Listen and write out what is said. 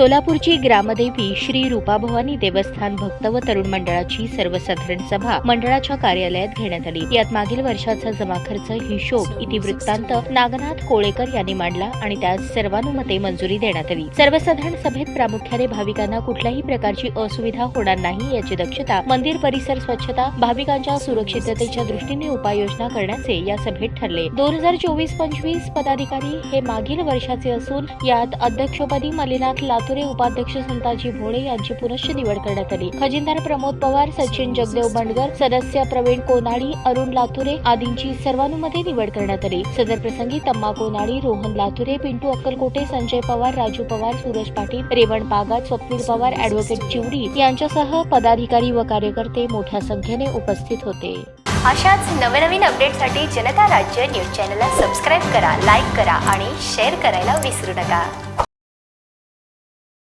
सोलापूरची ग्रामदेवी श्री रूपाभवानी देवस्थान भक्त व तरुण मंडळाची सर्वसाधारण सभा मंडळाच्या कार्यालयात घेण्यात आली. यात मागील वर्षाचा जमा खर्च हिशोब इतिवृत्तांत नागनाथ कोळेकर यांनी मांडला आणि त्यास सर्वानुमते मंजुरी देण्यात आली. सर्वसाधारण सभेत प्रामुख्याने भाविकांना कुठल्याही प्रकारची असुविधा होणार नाही याची दक्षता मंदिर परिसर स्वच्छता भाविकांच्या सुरक्षिततेच्या दृष्टीने उपाययोजना करण्याचे या सभेत ठरले. दोन हजार चोवीस पंचवीस पदाधिकारी हे मागील वर्षाचे असून यात अध्यक्षपदी मलिनाथ लातूर उपाध्यक्ष संताजी भोळे यांची पुनश्च निवड करण्यात आली. खजिनदार प्रमोद पवार सचिन जगदेव बंडगर सदस्य प्रवीण कोनाडी अरुण लातुरे आदींची सर्वानुमते निवड करण्यात आली. सदर प्रसंगी तम्मा कोनाडी रोहन लातुरे पिंटू अक्कलकोटे संजय पवार राजू पवार सूरज पाटील रेवण बागात स्वप्नील पवार अॅडव्होकेट चिवडी यांच्यासह पदाधिकारी व कार्यकर्ते मोठ्या संख्येने उपस्थित होते. अशाच नवनवीन अपडेटसाठी जनता राज्य न्यूज चॅनलला सबस्क्राईब करा लाईक करा आणि शेअर करायला विसरू नका.